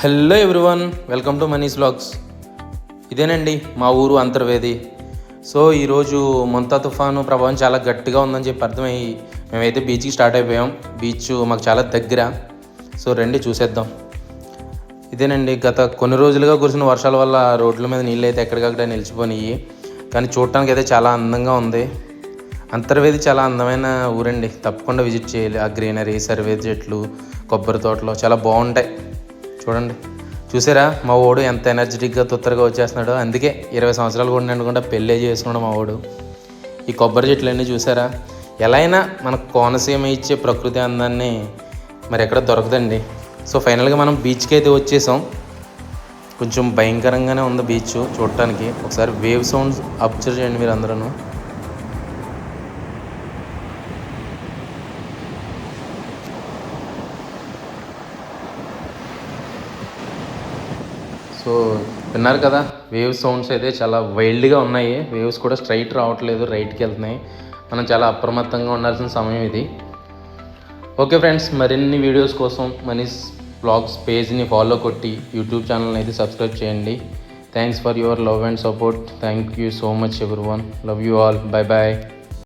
Hello everyone welcome to Mani's blogs ఇదేనండి మా ఊరు అంతర్వేది. సో ఈరోజు మొంతా తుఫాను ప్రభావం చాలా గట్టిగా ఉందని చెప్పి అర్థమయ్యి మేమైతే బీచ్కి స్టార్ట్ అయిపోయాం. బీచ్ మాకు చాలా దగ్గర. సో రండి చూసేద్దాం. ఇదేనండి గత కొన్ని రోజులుగా కురిసిన వర్షాల వల్ల రోడ్ల మీద నీళ్ళు అయితే ఎక్కడికక్కడ నిలిచిపోయినాయి కానీ చూడటానికి అయితే చాలా అందంగా ఉంది. అంతర్వేది చాలా అందమైన ఊరండి. తప్పకుండా విజిట్ చేయాలి. ఆ గ్రీనరీ సర్వే చెట్లు కొబ్బరి తోటలు చాలా బాగుంటాయి. చూడండి. చూసారా? మా ఓడు ఎంత ఎనర్జెటిక్గా తొత్తరగా వచ్చేస్తున్నాడో. అందుకే ఇరవై సంవత్సరాలు కూడా నిండకుండా పెళ్ళే చేసుకున్నాడు మా ఓడు. ఈ కొబ్బరి చెట్లన్నీ చూసారా? ఎలా అయినా మన కోనసీమ ఇచ్చే ప్రకృతి అందాన్ని మరి ఎక్కడ దొరకదండి. సో ఫైనల్గా మనం బీచ్కి అయితే వచ్చేసాం. కొంచెం భయంకరంగానే ఉంది బీచ్ చూడటానికి. ఒకసారి వేవ్ సౌండ్స్ అబ్జర్వ్ చేయండి మీరు అందరూ సో విన్నారు కదా వేవ్ సౌండ్స్ అయితే చాలా వైల్డ్గా ఉన్నాయి. వేవ్స్ కూడా స్ట్రైట్ రావట్లేదు రైట్కి వెళ్తున్నాయి. మనం చాలా అప్రమత్తంగా ఉండాల్సిన సమయం ఇది. ఓకే ఫ్రెండ్స్ మరిన్ని వీడియోస్ కోసం మనీస్ బ్లాగ్స్ పేజ్ని ఫాలో కొట్టి యూట్యూబ్ ఛానల్ని అయితే సబ్స్క్రైబ్ చేయండి. Thanks for your love and support thank you so much every one love you all bye bye